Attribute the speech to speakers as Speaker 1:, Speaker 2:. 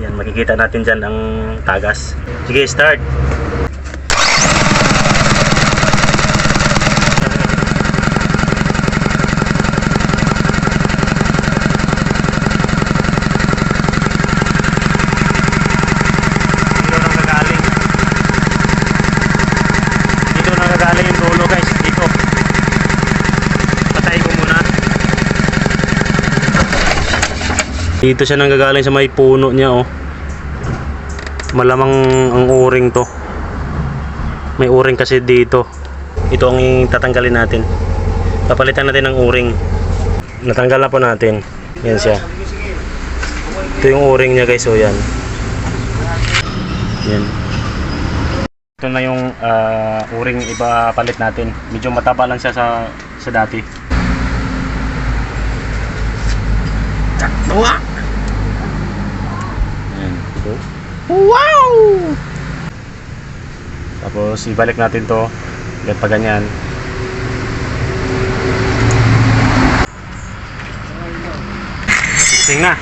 Speaker 1: Yan, makikita natin dyan ang tagas. Sige, start. Dito siya nang gagaling sa may puno niya oh. Malamang ang uring to. May uring kasi dito. Ito ang tatanggalin natin. Papalitan natin ng uring. Natanggal na po natin. Yan siya. Ito yung uring niya guys. Oh yan. Yan. Ito na yung ah, uring iba palit natin. Medyo mataba lang siya sa sa dati. Takwa! Ito. Wow! Tapos ibalik natin to. Ulit pa ganyan. Fixing na.